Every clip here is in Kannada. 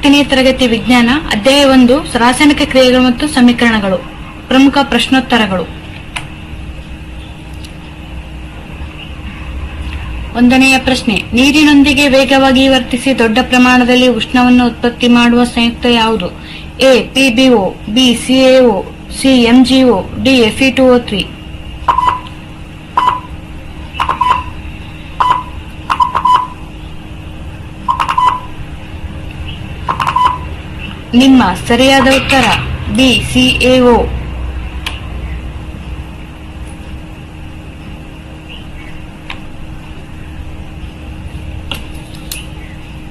ಹತ್ತನೇ ತರಗತಿ ವಿಜ್ಞಾನ, ಅಧ್ಯಾಯ ಒಂದು, ರಾಸಾಯನಿಕ ಕ್ರಿಯೆಗಳು ಮತ್ತು ಸಮೀಕರಣಗಳು, ಪ್ರಮುಖ ಪ್ರಶ್ನೋತ್ತರಗಳು. ಒಂದನೆಯ ಪ್ರಶ್ನೆ, ನೀರಿನೊಂದಿಗೆ ವೇಗವಾಗಿ ವರ್ತಿಸಿ ದೊಡ್ಡ ಪ್ರಮಾಣದಲ್ಲಿ ಉಷ್ಣವನ್ನು ಉತ್ಪತ್ತಿ ಮಾಡುವ ಸಂಯುಕ್ತ ಯಾವುದು? A PBO B CAO C MGO D FE two O three. ನಿಮ್ಮ ಸರಿಯಾದ ಉತ್ತರ ಬಿ ಸಿಎಒ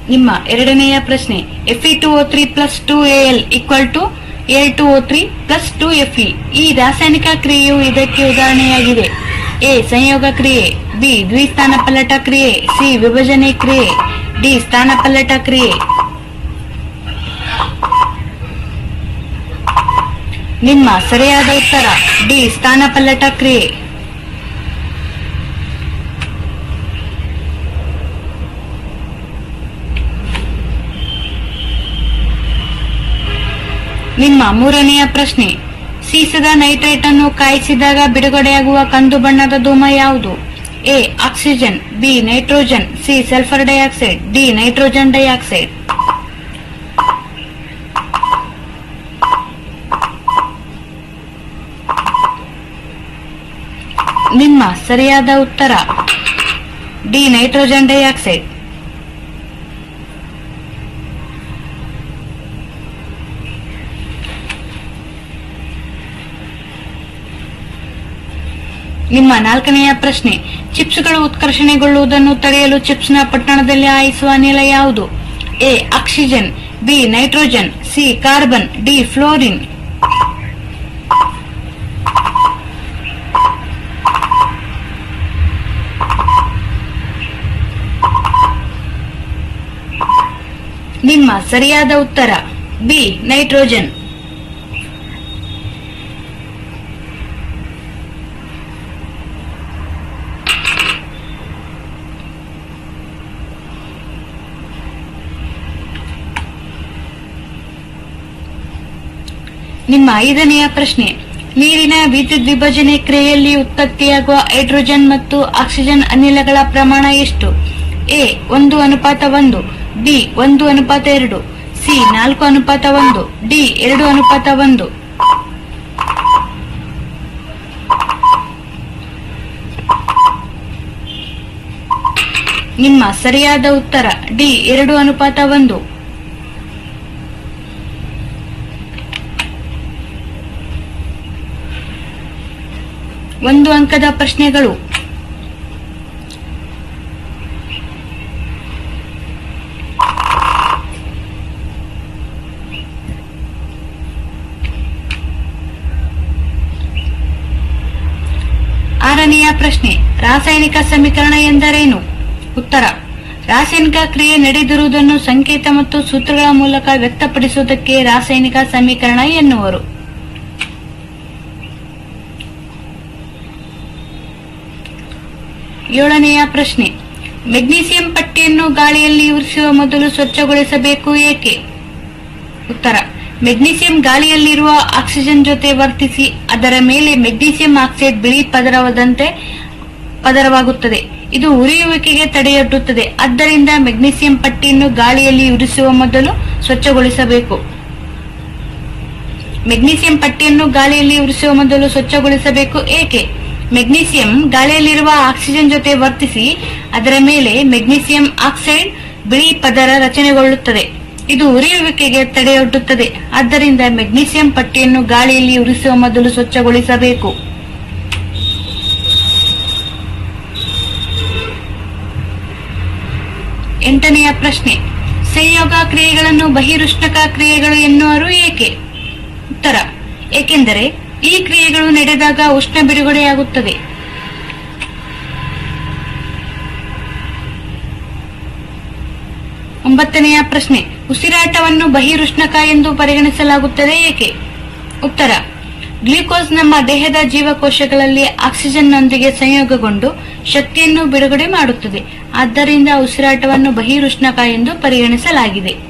ನಿಮ್ಮ ಎರಡನೆಯ ಪ್ರಶ್ನೆ FE two O three plus two L equal to L two O three plus two E ಈ ರಾಸಾಯನಿಕ ಕ್ರಿಯೆಯು ಇದಕ್ಕೆ ಉದಾಹರಣೆಯಾಗಿದೆ. ಎ ಸಂಯೋಗ ಕ್ರಿಯೆ. ಬಿ ದ್ವಿಸ್ಥಾನ ಪಲ್ಲಟ ಕ್ರಿಯೆ. ಸಿ ವಿಭಜನೆ ಕ್ರಿಯೆ. ಡಿ ಸ್ಥಾನ ಪಲ್ಲಟ ಕ್ರಿಯೆ. ನಿಮ್ಮ ಸರಿಯಾದ ಉತ್ತರ. ಡಿ, ಸ್ಥಾನ ಪಲ್ಲಟ ಕ್ರಿಯೆ. ನಿಮ್ಮ ಮೂರನೆಯ ಪ್ರಶ್ನೆ. ಸೀಸದ ನೈಟ್ರೇಟ್ ಅನ್ನು ಕಾಯಿಸಿದಾಗ ಬಿಡುಗಡೆಯಾಗುವ ಕಂದು ಬಣ್ಣದ ಧೂಮ ಯಾವುದು? A, oxygen, B, nitrogen, C, sulphur dioxide, D, nitrogen dioxide. ನಿಮ್ಮ ಸರಿಯಾದ ಉತ್ತರ. D nitrogen dioxide. ನಿಮ್ಮ ನಾಲ್ಕನೆಯ ಪ್ರಶ್ನೆ, ಚಿಪ್ಸ್ಗಳು ಉತ್ಕರ್ಷಣೆಗೊಳ್ಳುವುದನ್ನು ತಡೆಯಲು ಚಿಪ್ಸ್ನ ಪಟ್ಟಣದಲ್ಲಿ ಆಯಿಸುವ ಅನಿಲ ಯಾವುದು? A, oxygen, B, nitrogen, C, carbon, D, fluorine. ನಿಮ್ಮ ಸರಿಯಾದ ಉತ್ತರ. B, nitrogen. ನಿಮ್ಮ ಐದನೆಯ ಪ್ರಶ್ನೆ. ನೀರಿನ ವಿದ್ಯುತ್ ವಿಭಜನೆ ಕ್ರಿಯೆಯಲ್ಲಿ ಉತ್ಪತ್ತಿಯಾಗುವ ಹೈಡ್ರೋಜನ್ ಮತ್ತು ಆಕ್ಸಿಜನ್ ಅನಿಲಗಳ ಪ್ರಮಾಣ ಎಷ್ಟು? ಎ, ಒಂದು ಅನುಪಾತ ಒಂದು. ಬಿ ಒಂದು ಅನುಪಾತ ಎರಡು, ಸಿ ನಾಲ್ಕು ಅನುಪಾತ ಒಂದು, ಡಿ ಎರಡು ಅನುಪಾತ ಒಂದು. ನಿಮ್ಮ ಸರಿಯಾದ ಉತ್ತರ, ಡಿ ಎರಡು ಅನುಪಾತ ಒಂದು. ಒಂದು ಅಂಕದ ಪ್ರಶ್ನೆಗಳು. ಆರನೆಯ ಪ್ರಶ್ನೆ, ರಾಸಾಯನಿಕ ಸಮೀಕರಣ ಎಂದರೇನು? ಉತ್ತರ, ರಾಸಾಯನಿಕ ಕ್ರಿಯೆ ನಡೆದಿರುವುದನ್ನು ಸಂಕೇತ ಮತ್ತು ಸೂತ್ರಗಳ ಮೂಲಕ ವ್ಯಕ್ತಪಡಿಸುವುದಕ್ಕೆ ರಾಸಾಯನಿಕ ಸಮೀಕರಣ ಎನ್ನುವರು. ಏಳನೆಯ ಪ್ರಶ್ನೆ, ಮೆಗ್ನೀಸಿಯಂ ಪಟ್ಟಿಯನ್ನು ಗಾಳಿಯಲ್ಲಿ ಉರಿಸುವ ಮೊದಲು ಸ್ವಚ್ಛಗೊಳಿಸಬೇಕು ಏಕೆ? ಉತ್ತರ ಮೆಗ್ನೀಸಿಯಂ ಗಾಳಿಯಲ್ಲಿರುವ ಆಕ್ಸಿಜನ್ ಜೊತೆ ವರ್ತಿಸಿ, ಅದರ ಮೇಲೆ ಮೆಗ್ನೀಸಿಯಂ ಆಕ್ಸೈಡ್ ಬಿಳಿ ಪದರವಾದಂತೆ ಪದರವಾಗುತ್ತದೆ. ಇದು ಉರಿಯುವಿಕೆಗೆ ತಡೆಯೊಡ್ಡುತ್ತದೆ. ಆದ್ದರಿಂದ ಮೆಗ್ನೀಸಿಯಂ ಪಟ್ಟಿಯನ್ನು ಗಾಳಿಯಲ್ಲಿ ಉರಿಸುವ ಮೊದಲು ಸ್ವಚ್ಛಗೊಳಿಸಬೇಕು. ಮೆಗ್ನೀಸಿಯಂ ಪಟ್ಟಿಯನ್ನು ಗಾಳಿಯಲ್ಲಿ ಉರಿಸುವ ಮೊದಲು ಸ್ವಚ್ಛಗೊಳಿಸಬೇಕು. ಏಕೆ? ಮೆಗ್ನೀಸಿಯಂ ಗಾಳಿಯಲ್ಲಿರುವ ಆಕ್ಸಿಜನ್ ಜೊತೆ ವರ್ತಿಸಿ, ಅದರ ಮೇಲೆ ಮೆಗ್ನೀಸಿಯಂ ಆಕ್ಸೈಡ್ ಬಿಳಿ ಪದರ ರಚನೆಗೊಳ್ಳುತ್ತದೆ. ಇದು ಉರಿಯುವಿಕೆಗೆ ತಡೆಯೊಡ್ಡುತ್ತದೆ. ಆದ್ದರಿಂದ ಮೆಗ್ನೀಸಿಯಂ ಪಟ್ಟಿಯನ್ನು ಗಾಳಿಯಲ್ಲಿ ಉರಿಸುವ ಮೊದಲು ಸ್ವಚ್ಛಗೊಳಿಸಬೇಕು. ಎಂಟನೆಯ ಪ್ರಶ್ನೆ, ಸಂಯೋಗ ಕ್ರಿಯೆಗಳನ್ನು ಬಹಿರುಷ್ಣಕ ಕ್ರಿಯೆಗಳು ಎನ್ನುವರು ಏಕೆ? ಉತ್ತರ, ಏಕೆಂದರೆ ಈ ಕ್ರಿಯೆಗಳು ನಡೆದಾಗ ಉಷ್ಣ ಬಿಡುಗಡೆಯಾಗುತ್ತದೆ. ಒಂಬತ್ತನೆಯ ಪ್ರಶ್ನೆ ಉಸಿರಾಟವನ್ನು ಬಹಿರುಷ್ಣಕ ಎಂದು ಪರಿಗಣಿಸಲಾಗುತ್ತದೆ ಏಕೆ? ಉತ್ತರ. ಗ್ಲೂಕೋಸ್ ನಮ್ಮ ದೇಹದ ಜೀವಕೋಶಗಳಲ್ಲಿ ಆಕ್ಸಿಜನ್ ನೊಂದಿಗೆ ಸಂಯೋಗಗೊಂಡು ಶಕ್ತಿಯನ್ನು ಬಿಡುಗಡೆ ಮಾಡುತ್ತದೆ. ಆದ್ದರಿಂದ ಉಸಿರಾಟವನ್ನು ಬಹಿರುಷ್ಣಕ ಎಂದು ಪರಿಗಣಿಸಲಾಗಿದೆ.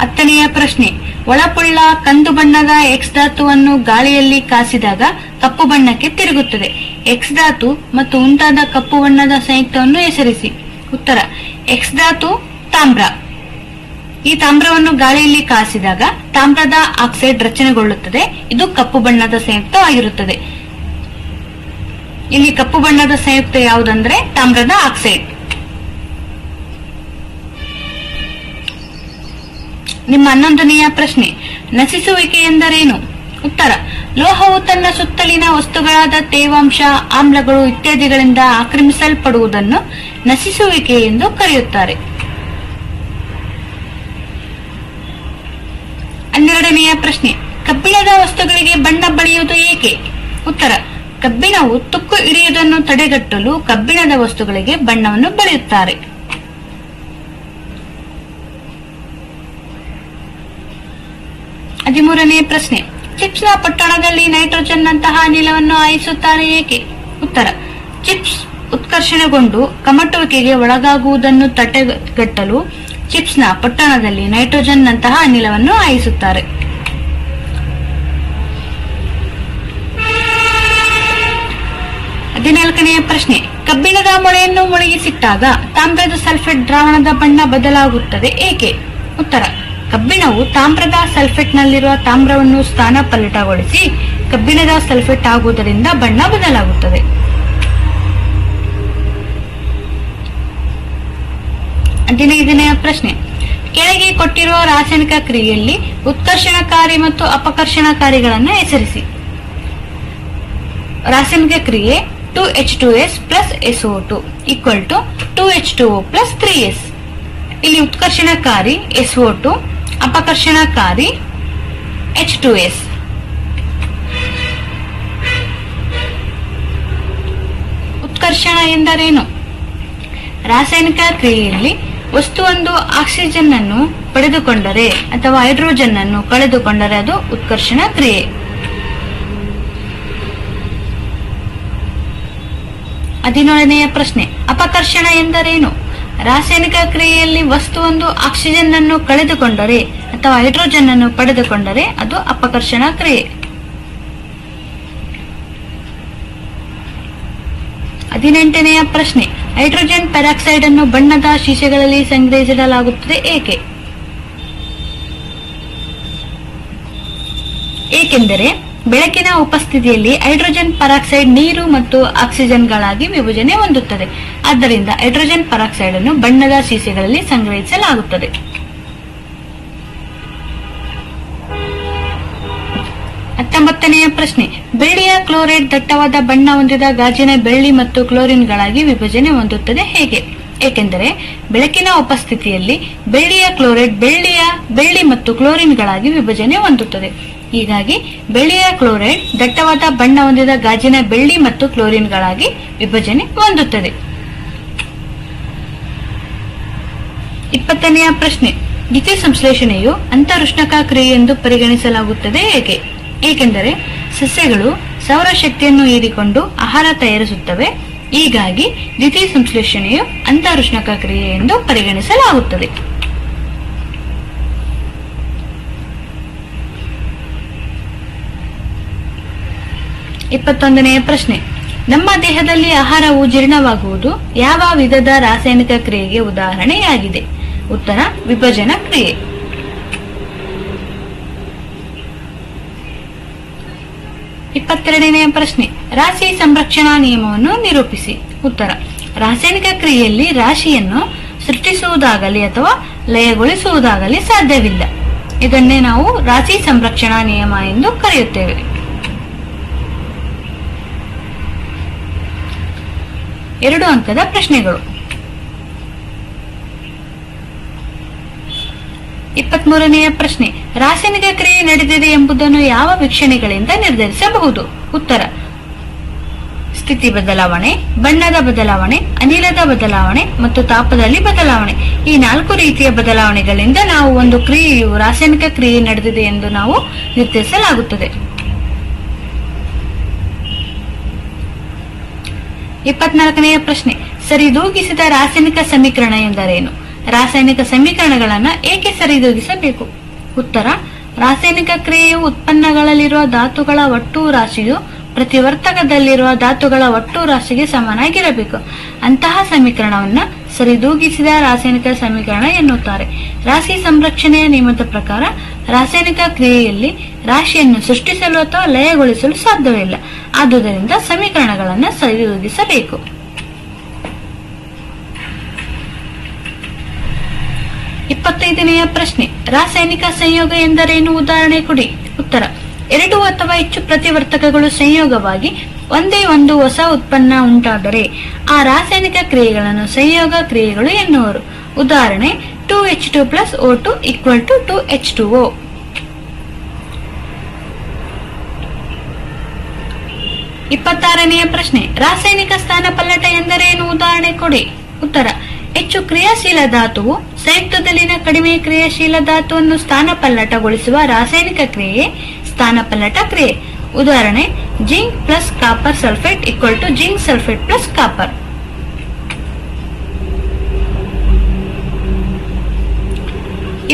ಹತ್ತನೆಯ ಪ್ರಶ್ನೆ. ಒಳಪುಳ್ಳ ಕಂದು ಬಣ್ಣದ ಎಕ್ಸ್ ಧಾತುವನ್ನು ಗಾಳಿಯಲ್ಲಿ ಕಾಸಿದಾಗ ಕಪ್ಪು ಬಣ್ಣಕ್ಕೆ ತಿರುಗುತ್ತದೆ. ಎಕ್ಸ್ ಧಾತು ಮತ್ತು ಉಂಟಾದ ಕಪ್ಪು ಬಣ್ಣದ ಸಂಯುಕ್ತವನ್ನು ಹೆಸರಿಸಿ. ಉತ್ತರ ಎಕ್ಸ್ ಧಾತು ತಾಮ್ರ. ಈ ತಾಮ್ರವನ್ನು ಗಾಳಿಯಲ್ಲಿ ಕಾಸಿದಾಗ ತಾಮ್ರದ ಆಕ್ಸೈಡ್ ರಚನೆಗೊಳ್ಳುತ್ತದೆ. ಇದು ಕಪ್ಪು ಬಣ್ಣದ ಸಂಯುಕ್ತವಾಗಿರುತ್ತದೆ. ಇಲ್ಲಿ ಕಪ್ಪು ಬಣ್ಣದ ಸಂಯುಕ್ತ ಯಾವುದಂದ್ರೆ ತಾಮ್ರದ ಆಕ್ಸೈಡ್. ನಿಮ್ಮ ಹನ್ನೊಂದನೆಯ ಪ್ರಶ್ನೆ, ನಶಿಸುವಿಕೆ ಎಂದರೇನು? ಉತ್ತರ. ಲೋಹವು ತನ್ನ ಸುತ್ತಲಿನ ವಸ್ತುಗಳಾದ ತೇವಾಂಶ, ಆಮ್ಲಗಳು ಇತ್ಯಾದಿಗಳಿಂದ ಆಕ್ರಮಿಸಲ್ಪಡುವುದನ್ನು ನಶಿಸುವಿಕೆ ಎಂದು ಕರೆಯುತ್ತಾರೆ. ಹನ್ನೆರಡನೆಯ ಪ್ರಶ್ನೆ. ಕಬ್ಬಿಣದ ವಸ್ತುಗಳಿಗೆ ಬಣ್ಣ ಬಳಿಯುವುದು ಏಕೆ? ಉತ್ತರ. ಕಬ್ಬಿಣವು ತುಕ್ಕು ಹಿಡಿಯುವುದನ್ನು ತಡೆಗಟ್ಟಲು ಕಬ್ಬಿಣದ ವಸ್ತುಗಳಿಗೆ ಬಣ್ಣವನ್ನು ಬಳಿಯುತ್ತಾರೆ. ಹದಿಮೂರನೆಯ ಪ್ರಶ್ನೆ. ಚಿಪ್ಸ್ನ ಪಟ್ಟಣದಲ್ಲಿ ನೈಟ್ರೋಜನ್ ನಂತಹ ಅನಿಲವನ್ನು ಆಯಿಸುತ್ತಾರೆ ಏಕೆ? ಉತ್ತರ. ಚಿಪ್ಸ್ ಉತ್ಕರ್ಷಣೆಗೊಂಡು ಕಮಟುವಿಕೆಗೆ ಒಳಗಾಗುವುದನ್ನು ತಡೆಗಟ್ಟಲು ಚಿಪ್ಸ್ನ ಪಟ್ಟಣದಲ್ಲಿ ನೈಟ್ರೋಜನ್ ನಂತಹ ಅನಿಲವನ್ನು ಆಯಿಸುತ್ತಾರೆ ಹದಿನಾಲ್ಕನೆಯ ಪ್ರಶ್ನೆ. ಕಬ್ಬಿಣದ ಮೊಳೆಯನ್ನು ಮುಳುಗಿಸಿಟ್ಟಾಗ ತಾಮ್ರದ ಸಲ್ಫೇಟ್ ದ್ರಾವಣದ ಬಣ್ಣ ಬದಲಾಗುತ್ತದೆ ಏಕೆ? ಉತ್ತರ. ಕಬ್ಬಿಣವು ತಾಮ್ರದ ಸಲ್ಫೇಟ್ನಲ್ಲಿರುವ ತಾಮ್ರವನ್ನು ಸ್ಥಾನ ಸ್ಥಾನಪಲ್ಲಟಗೊಳಿಸಿ ಕಬ್ಬಿಣದ ಸಲ್ಫೇಟ್ ಆಗುವುದರಿಂದ ಬಣ್ಣ ಬದಲಾಗುತ್ತದೆ. ಹದಿನೈದನೆಯ ಪ್ರಶ್ನೆ. ಕೆಳಗೆ ಕೊಟ್ಟಿರುವ ರಾಸಾಯನಿಕ ಕ್ರಿಯೆಯಲ್ಲಿ ಉತ್ಕರ್ಷಣಕಾರಿ ಮತ್ತು ಅಪಕರ್ಷಣಕಾರಿಗಳನ್ನು ಹೆಸರಿಸಿ. ರಾಸಾಯನಿಕ ಕ್ರಿಯೆ two H two S plus S O two equal to two H two O plus three S. ಇಲ್ಲಿ ಉತ್ಕರ್ಷಣಕಾರಿ ಎಸ್ ಓ ಟು ಅಪಕರ್ಷಣಕಾರಿ ಎಚ್ ಟು ಎಸ್ ಉತ್ಕರ್ಷಣ ಎಂದರೇನು? ರಾಸಾಯನಿಕ ಕ್ರಿಯೆಯಲ್ಲಿ ವಸ್ತುವೊಂದು ಆಕ್ಸಿಜನ್ ಅನ್ನು ಪಡೆದುಕೊಂಡರೆ ಅಥವಾ ಹೈಡ್ರೋಜನ್ ಅನ್ನು ಕಳೆದುಕೊಂಡರೆ ಅದು ಉತ್ಕರ್ಷಣ ಕ್ರಿಯೆ. ಹದಿನೇಳನೆಯ ಪ್ರಶ್ನೆ, ಅಪಕರ್ಷಣ ಎಂದರೇನು? ರಾಸಾಯನಿಕ ಕ್ರಿಯೆಯಲ್ಲಿ ವಸ್ತುವೊಂದು ಆಕ್ಸಿಜನ್ ಅನ್ನು ಕಳೆದುಕೊಂಡರೆ ಅಥವಾ ಹೈಡ್ರೋಜನ್ ಅನ್ನು ಪಡೆದುಕೊಂಡರೆ ಅದು ಅಪಕರ್ಷಣ ಕ್ರಿಯೆ. ಹದಿನೆಂಟನೆಯ ಪ್ರಶ್ನೆ, ಹೈಡ್ರೋಜನ್ ಪೆರಾಕ್ಸೈಡ್ ಅನ್ನು ಬಣ್ಣದ ಶೀಶೆಗಳಲ್ಲಿ ಸಂಗ್ರಹಿಸಿಡಲಾಗುತ್ತದೆ ಏಕೆ? ಏಕೆಂದರೆ ಬೆಳಕಿನ ಉಪಸ್ಥಿತಿಯಲ್ಲಿ ಹೈಡ್ರೋಜನ್ ಪರಾಕ್ಸೈಡ್ ನೀರು ಮತ್ತು ಆಕ್ಸಿಜನ್ಗಳಾಗಿ ವಿಭಜನೆ ಹೊಂದುತ್ತದೆ. ಆದ್ದರಿಂದ ಹೈಡ್ರೋಜನ್ ಪರಾಕ್ಸೈಡ್ ಅನ್ನು ಬಣ್ಣದ ಸೀಸೆಗಳಲ್ಲಿ ಸಂಗ್ರಹಿಸಲಾಗುತ್ತದೆ. ಹತ್ತೊಂಬತ್ತನೆಯ ಪ್ರಶ್ನೆ. ಬೆಳ್ಳಿಯ ಕ್ಲೋರೈಡ್ ದಟ್ಟವಾದ ಬಣ್ಣ ಹೊಂದಿದ ಗಾಜಿನ ಬೆಳ್ಳಿ ಮತ್ತು ಕ್ಲೋರಿನ್ಗಳಾಗಿ ವಿಭಜನೆ ಹೊಂದುತ್ತದೆ ಹೇಗೆ? ಏಕೆಂದರೆ ಬೆಳಕಿನ ಉಪಸ್ಥಿತಿಯಲ್ಲಿ ಬೆಳ್ಳಿಯ ಕ್ಲೋರೈಡ್ ಬೆಳ್ಳಿಯ ಬೆಳ್ಳಿ ಮತ್ತು ಕ್ಲೋರಿನ್ಗಳಾಗಿ ವಿಭಜನೆ ಹೊಂದುತ್ತದೆ. ಹೀಗಾಗಿ ಬೆಳ್ಳಿಯ ಕ್ಲೋರೈಡ್ ದಟ್ಟವಾದ ಬಣ್ಣ ಹೊಂದಿದ ಗಾಜಿನ ಬೆಳ್ಳಿ ಮತ್ತು ಕ್ಲೋರಿನ್ಗಳಾಗಿ ವಿಭಜನೆ ಹೊಂದುತ್ತದೆ. ಇಪ್ಪತ್ತನೆಯ ಪ್ರಶ್ನೆ. ದ್ವಿತೀಯ ಸಂಶ್ಲೇಷಣೆಯು ಅಂತರುಷ್ಣಕ ಕ್ರಿಯೆ ಎಂದು ಪರಿಗಣಿಸಲಾಗುತ್ತದೆ ಏಕೆ? ಏಕೆಂದರೆ ಸಸ್ಯಗಳು ಸೌರಶಕ್ತಿಯನ್ನು ಹೀರಿಕೊಂಡು ಆಹಾರ ತಯಾರಿಸುತ್ತವೆ. ಹೀಗಾಗಿ ದ್ವಿತೀಯ ಸಂಶ್ಲೇಷಣೆಯು ಅಂತರುಷ್ಣಕ ಕ್ರಿಯೆ ಎಂದು ಪರಿಗಣಿಸಲಾಗುತ್ತದೆ. ಇಪ್ಪತ್ತೊಂದನೆಯ ಪ್ರಶ್ನೆ. ನಮ್ಮ ದೇಹದಲ್ಲಿ ಆಹಾರವು ಜೀರ್ಣವಾಗುವುದು ಯಾವ ವಿಧದ ರಾಸಾಯನಿಕ ಕ್ರಿಯೆಗೆ ಉದಾಹರಣೆಯಾಗಿದೆ? ಉತ್ತರ, ವಿಭಜನ ಕ್ರಿಯೆ. ಇಪ್ಪತ್ತೆರಡನೆಯ ಪ್ರಶ್ನೆ. ರಾಶಿ ಸಂರಕ್ಷಣಾ ನಿಯಮವನ್ನು ನಿರೂಪಿಸಿ. ಉತ್ತರ. ರಾಸಾಯನಿಕ ಕ್ರಿಯೆಯಲ್ಲಿ ರಾಶಿಯನ್ನು ಸೃಷ್ಟಿಸುವುದಾಗಲಿ ಅಥವಾ ಲಯಗೊಳಿಸುವುದಾಗಲಿ ಸಾಧ್ಯವಿಲ್ಲ. ಇದನ್ನೇ ನಾವು ರಾಶಿ ಸಂರಕ್ಷಣಾ ನಿಯಮ ಎಂದು ಕರೆಯುತ್ತೇವೆ. ಎರಡು ಅಂಕದ ಪ್ರಶ್ನೆಗಳು. ಇಪ್ಪತ್ಮೂರನೆಯ ಪ್ರಶ್ನೆ, ರಾಸಾಯನಿಕ ಕ್ರಿಯೆ ನಡೆದಿದೆ ಎಂಬುದನ್ನು ಯಾವ ವೀಕ್ಷಣೆಗಳಿಂದ ನಿರ್ಧರಿಸಬಹುದು? ಉತ್ತರ, ಸ್ಥಿತಿ ಬದಲಾವಣೆ, ಬಣ್ಣದ ಬದಲಾವಣೆ, ಅನಿಲದ ಬದಲಾವಣೆ ಮತ್ತು ತಾಪದಲ್ಲಿ ಬದಲಾವಣೆ. ಈ ನಾಲ್ಕು ರೀತಿಯ ಬದಲಾವಣೆಗಳಿಂದ ನಾವು ಒಂದು ಕ್ರಿಯೆಯು ರಾಸಾಯನಿಕ ಕ್ರಿಯೆ ನಡೆದಿದೆ ಎಂದು ನಾವು ನಿರ್ಧರಿಸಲಾಗುತ್ತದೆ. ಇಪ್ಪತ್ನಾಲ್ಕನೆಯ ಪ್ರಶ್ನೆ. ಸರಿದೂಗಿಸಿದ ರಾಸಾಯನಿಕ ಸಮೀಕರಣ ಎಂದರೇನು? ರಾಸಾಯನಿಕ ಸಮೀಕರಣಗಳನ್ನು ಏಕೆ ಸರಿದೂಗಿಸಬೇಕು ಉತ್ತರ, ರಾಸಾಯನಿಕ ಕ್ರಿಯೆಯು ಉತ್ಪನ್ನಗಳಲ್ಲಿರುವ ಧಾತುಗಳ ಒಟ್ಟು ರಾಶಿಯು ಪ್ರತಿವರ್ತಕದಲ್ಲಿರುವ ಧಾತುಗಳ ಒಟ್ಟು ರಾಶಿಗೆ ಸಮನಾಗಿರಬೇಕು. ಅಂತಹ ಸಮೀಕರಣವನ್ನ ಸರಿದೂಗಿಸಿದ ರಾಸಾಯನಿಕ ಸಮೀಕರಣ ಎನ್ನುತ್ತಾರೆ. ರಾಶಿ ಸಂರಕ್ಷಣೆಯ ನಿಯಮದ ಪ್ರಕಾರ ರಾಸಾಯನಿಕ ಕ್ರಿಯೆಯಲ್ಲಿ ರಾಶಿಯನ್ನು ಸೃಷ್ಟಿಸಲು ಅಥವಾ ಲಯಗೊಳಿಸಲು ಸಾಧ್ಯವಿಲ್ಲ. ಆದುದರಿಂದ ಸಮೀಕರಣಗಳನ್ನು ಸರಿದೂಗಿಸಬೇಕು. ಇಪ್ಪತ್ತೈದನೆಯ ಪ್ರಶ್ನೆ, ರಾಸಾಯನಿಕ ಸಂಯೋಗ ಎಂದರೇನು? ಉದಾಹರಣೆ ಕೊಡಿ. ಉತ್ತರ. ಎರಡು ಅಥವಾ ಹೆಚ್ಚು ಪ್ರತಿವರ್ತಕಗಳು ಸಂಯೋಗವಾಗಿ ಒಂದೇ ಒಂದು ಹೊಸ ಉತ್ಪನ್ನ ಉಂಟಾದರೆ ಆ ರಾಸಾಯನಿಕ ಕ್ರಿಯೆಗಳನ್ನು ಸಂಯೋಗ ಕ್ರಿಯೆಗಳು ಎನ್ನುವರು. ಉದಾಹರಣೆ, two H two plus O two equal to two H two O ಇಪ್ಪತ್ತಾರನೆಯ ಪ್ರಶ್ನೆ, ರಾಸಾಯನಿಕ ಸ್ಥಾನಪಲ್ಲಟ ಎಂದರೇನು? ಉದಾಹರಣೆ ಕೊಡಿ. ಉತ್ತರ, ಹೆಚ್ಚು ಕ್ರಿಯಾಶೀಲ ಧಾತುವು ಸಂಯುಕ್ತದಲ್ಲಿನ ಕಡಿಮೆ ಕ್ರಿಯಾಶೀಲ ಧಾತುವನ್ನು ಸ್ಥಾನಪಲ್ಲಟಗೊಳಿಸುವ ರಾಸಾಯನಿಕ ಕ್ರಿಯೆ ಸ್ಥಾನಪಲ್ಲಟ ಕ್ರಿಯೆ. ಉದಾಹರಣೆ, zinc plus copper sulphate equal to zinc sulphate plus copper.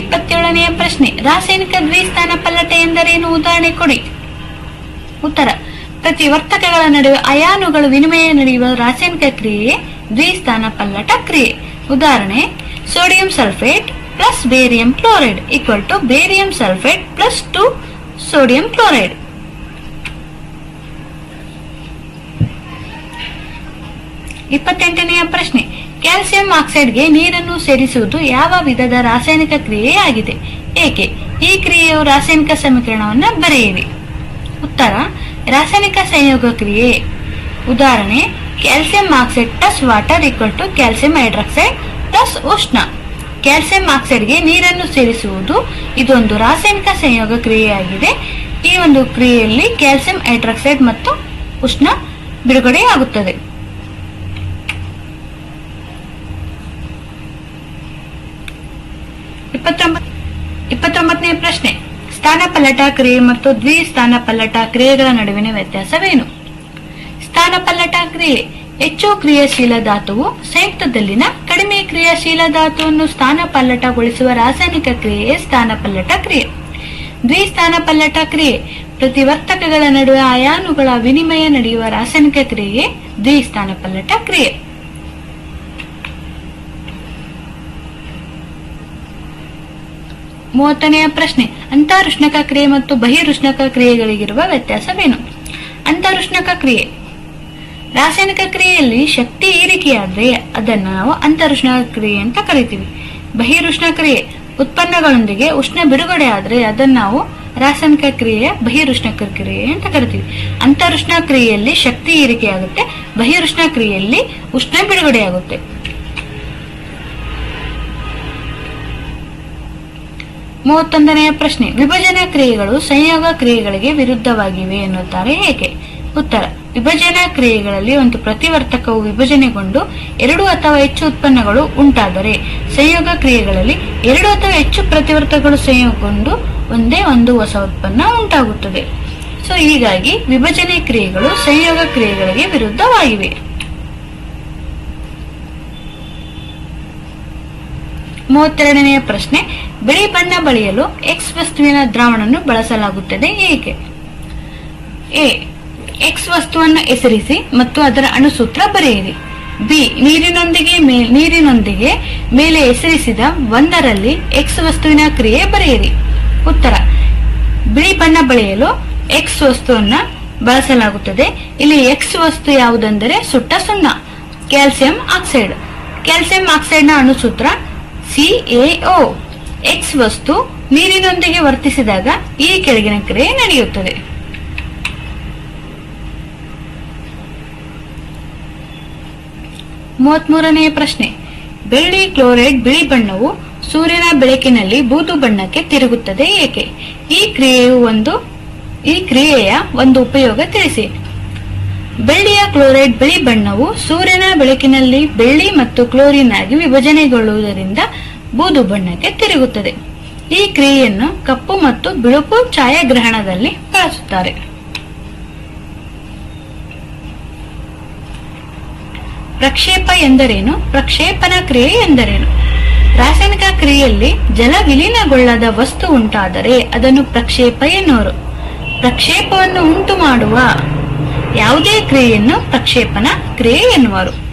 ಇಪ್ಪತ್ತೇಳನೆಯ ಪ್ರಶ್ನೆ, ರಾಸಾಯನಿಕ ದ್ವಿಸ್ಥಾನ ಪಲ್ಲಟ ಎಂದರೇನು? ಉದಾಹರಣೆ ಕೊಡಿ. ಉತ್ತರ ಪ್ರತಿವರ್ತಕಗಳ ನಡುವೆ ಅಯಾನುಗಳು ವಿನಿಮಯ ನಡೆಯುವ ರಾಸಾಯನಿಕ ಕ್ರಿಯೆ ದ್ವಿಸ್ಥಾನ ಪಲ್ಲಟ ಕ್ರಿಯೆ. ಉದಾಹರಣೆ, sodium sulphate plus barium chloride equal to barium sulphate plus two sodium chloride. ಇಪ್ಪತ್ತೆಂಟನೆಯ ಪ್ರಶ್ನೆ, ಕ್ಯಾಲ್ಸಿಯಂ ಆಕ್ಸೈಡ್ಗೆ ನೀರನ್ನು ಸೇರಿಸುವುದು ಯಾವ ವಿಧದ ರಾಸಾಯನಿಕ ಕ್ರಿಯೆಯಾಗಿದೆ ಏಕೆ? ಈ ಕ್ರಿಯೆಯು ರಾಸಾಯನಿಕ ಸಮೀಕರಣವನ್ನು ಬರೆಯಿರಿ. ಉತ್ತರ, ರಾಸಾಯನಿಕ ಸಂಯೋಗ ಕ್ರಿಯೆ. ಉದಾಹರಣೆ, calcium oxide plus water equal to calcium hydroxide plus ಉಷ್ಣ. ಕ್ಯಾಲ್ಸಿಯಂ ಆಕ್ಸೈಡ್ಗೆ ನೀರನ್ನು ಸೇರಿಸುವುದು ಇದೊಂದು ರಾಸಾಯನಿಕ ಸಂಯೋಗ ಕ್ರಿಯೆಯಾಗಿದೆ. ಈ ಒಂದು ಕ್ರಿಯೆಯಲ್ಲಿ ಕ್ಯಾಲ್ಸಿಯಂ ಹೈಡ್ರಾಕ್ಸೈಡ್ ಮತ್ತು ಉಷ್ಣ ಬಿಡುಗಡೆಯಾಗುತ್ತದೆ. ಇಪ್ಪತ್ತೊಂಬತ್ ಇಪ್ಪತ್ತೊಂಬತ್ತನೇ ಪ್ರಶ್ನೆ. ಸ್ಥಾನಪಲ್ಲಟ ಕ್ರಿಯೆ ಮತ್ತು ದ್ವಿಸ್ಥಾನ ಪಲ್ಲಟ ಕ್ರಿಯೆಗಳ ನಡುವಿನ ವ್ಯತ್ಯಾಸವೇನು? ಸ್ಥಾನಪಲ್ಲಟ ಕ್ರಿಯೆ ಹೆಚ್ಚು ಕ್ರಿಯಾಶೀಲ ಧಾತುವು ಸಂಯುಕ್ತದಲ್ಲಿನ ಕಡಿಮೆ ಕ್ರಿಯಾಶೀಲ ಧಾತುವನ್ನು ಸ್ಥಾನಪಲ್ಲಟಗೊಳಿಸುವ ರಾಸಾಯನಿಕ ಕ್ರಿಯೆ ಸ್ಥಾನಪಲ್ಲಟ ಕ್ರಿಯೆ. ದ್ವಿಸ್ಥಾನ ಪಲ್ಲಟ ಕ್ರಿಯೆ ಪ್ರತಿವರ್ತಕಗಳ ನಡುವೆ ಅಯಾನುಗಳ ವಿನಿಮಯ ನಡೆಯುವ ರಾಸಾಯನಿಕ ಕ್ರಿಯೆ ದ್ವಿಸ್ಥಾನ ಪಲ್ಲಟ ಕ್ರಿಯೆ. ಮೂವತ್ತನೆಯ ಪ್ರಶ್ನೆ, ಅಂತಾರುಷ್ಣಕ ಕ್ರಿಯೆ ಮತ್ತು ಬಹಿರುಷ್ಣಕ ಕ್ರಿಯೆಗಳಿಗಿರುವ ವ್ಯತ್ಯಾಸವೇನು? ಅಂತಾರುಷ್ಣಕ ಕ್ರಿಯೆ ರಾಸಾಯನಿಕ ಕ್ರಿಯೆಯಲ್ಲಿ ಶಕ್ತಿ ಏರಿಕೆಯಾದ್ರೆ ಅದನ್ನು ನಾವು ಅಂತರುಷ್ಣ ಕ್ರಿಯೆ ಅಂತ ಕರಿತೀವಿ. ಬಹಿರುಷ್ಣ ಕ್ರಿಯೆ. ಉತ್ಪನ್ನಗಳೊಂದಿಗೆ ಉಷ್ಣ ಬಿಡುಗಡೆ ಆದ್ರೆ ಅದನ್ನು ನಾವು ರಾಸಾಯನಿಕ ಕ್ರಿಯೆಯ ಬಹಿರುಷ್ಣ ಕ್ರಿಯೆ ಅಂತ ಕರಿತೀವಿ. ಅಂತರುಷ್ಣ ಕ್ರಿಯೆಯಲ್ಲಿ ಶಕ್ತಿ ಏರಿಕೆಯಾಗುತ್ತೆ ಬಹಿರುಷ್ಣ ಕ್ರಿಯೆಯಲ್ಲಿ ಉಷ್ಣ ಬಿಡುಗಡೆಯಾಗುತ್ತೆ ಮೂವತ್ತೊಂದನೆಯ ಪ್ರಶ್ನೆ. ವಿಭಜನಾ ಕ್ರಿಯೆಗಳು ಸಂಯೋಗ ಕ್ರಿಯೆಗಳಿಗೆ ವಿರುದ್ಧವಾಗಿವೆ ಎನ್ನುತ್ತಾರೆ ಏಕೆ? ಉತ್ತರ. ವಿಭಜನಾ ಕ್ರಿಯೆಗಳಲ್ಲಿ ಒಂದು ಪ್ರತಿವರ್ತಕವು ವಿಭಜನೆಗೊಂಡು ಎರಡು ಅಥವಾ ಹೆಚ್ಚು ಉತ್ಪನ್ನಗಳು ಉಂಟಾದರೆ ಸಂಯೋಗ ಕ್ರಿಯೆಗಳಲ್ಲಿ ಎರಡು ಅಥವಾ ಹೆಚ್ಚು ಪ್ರತಿವರ್ತಕಗಳು ಸಂಯೋಗಗೊಂಡು ಒಂದೇ ಒಂದು ಹೊಸ ಉತ್ಪನ್ನ ಉಂಟಾಗುತ್ತದೆ. ಸೊ ಹೀಗಾಗಿ ವಿಭಜನೆ ಕ್ರಿಯೆಗಳು ಸಂಯೋಗ ಕ್ರಿಯೆಗಳಿಗೆ ವಿರುದ್ಧವಾಗಿವೆ. ಮೂವತ್ತೆರಡನೆಯ ಪ್ರಶ್ನೆ, ಬಿಳಿ ಬಣ್ಣ ಬಳಿಯಲು ಎಕ್ಸ್ ವಸ್ತುವಿನ ದ್ರಾವಣವನ್ನು ಬಳಸಲಾಗುತ್ತದೆ ಏಕೆ? ಎ ಎಕ್ಸ್ ವಸ್ತುವನ್ನು ಹೆಸರಿಸಿ ಮತ್ತು ಅದರ ಅಣುಸೂತ್ರ ಬರೆಯಿರಿ. ಬಿ ನೀರಿನೊಂದಿಗೆ ನೀರಿನೊಂದಿಗೆ ಮೇಲೆ ಹೆಸರಿಸಿದ ಒಂದರಲ್ಲಿ ಎಕ್ಸ್ ವಸ್ತುವಿನ ಕ್ರಿಯೆ ಬರೆಯಿರಿ. ಉತ್ತರ, ಬಿಳಿ ಬಣ್ಣ ಬಳೆಯಲು ಎಕ್ಸ್ ವಸ್ತುವನ್ನ ಬಳಸಲಾಗುತ್ತದೆ. ಇಲ್ಲಿ ಎಕ್ಸ್ ವಸ್ತು ಯಾವುದೆಂದರೆ ಸುಟ್ಟ ಸುಣ್ಣ, ಕ್ಯಾಲ್ಸಿಯಂ ಆಕ್ಸೈಡ್. ಕ್ಯಾಲ್ಸಿಯಂ ಆಕ್ಸೈಡ್ನ ಅಣುಸೂತ್ರ ಸಿಎಒ ಎಕ್ಸ್ ವಸ್ತು ನೀರಿನೊಂದಿಗೆ ವರ್ತಿಸಿದಾಗ ಈ ಕೆಳಗಿನ ಕ್ರಿಯೆ ನಡೆಯುತ್ತದೆ. ಮೂವತ್ಮೂರನೆಯ ಪ್ರಶ್ನೆ. ಬೆಳ್ಳಿ ಕ್ಲೋರೈಡ್ ಬಿಳಿ ಬಣ್ಣವು ಸೂರ್ಯನ ಬೆಳಕಿನಲ್ಲಿ ಬೂದು ಬಣ್ಣಕ್ಕೆ ತಿರುಗುತ್ತದೆ ಏಕೆ? ಈ ಕ್ರಿಯೆಯು ಒಂದು, ಈ ಕ್ರಿಯೆಯ ಒಂದು ಉಪಯೋಗ ತಿಳಿಸಿ. ಬೆಳ್ಳಿಯ ಕ್ಲೋರೈಡ್ ಬಿಳಿ ಬಣ್ಣವು ಸೂರ್ಯನ ಬೆಳಕಿನಲ್ಲಿ ಬೆಳ್ಳಿ ಮತ್ತು ಕ್ಲೋರಿನ್ ಆಗಿ ವಿಭಜನೆಗೊಳ್ಳುವುದರಿಂದ ಬೂದು ಬಣ್ಣಕ್ಕೆ ತಿರುಗುತ್ತದೆ. ಈ ಕ್ರಿಯೆಯನ್ನು ಕಪ್ಪು ಮತ್ತು ಬಿಳುಪು ಛಾಯಾಗ್ರಹಣದಲ್ಲಿ ಬಳಸುತ್ತಾರೆ. ಪ್ರಕ್ಷೇಪ ಎಂದರೇನು? ಪ್ರಕ್ಷೇಪಣ ಕ್ರಿಯೆ ಎಂದರೇನು? ರಾಸಾಯನಿಕ ಕ್ರಿಯೆಯಲ್ಲಿ ಜಲ ವಿಲೀನಗೊಳ್ಳದ ವಸ್ತು ಉಂಟಾದರೆ ಅದನ್ನು ಪ್ರಕ್ಷೇಪ ಎನ್ನುವರು. ಪ್ರಕ್ಷೇಪವನ್ನು ಉಂಟು ಮಾಡುವ ಯಾವುದೇ ಕ್ರಿಯೆಯನ್ನು ಪ್ರಕ್ಷೇಪಣ ಕ್ರಿಯೆ ಎನ್ನುವರು.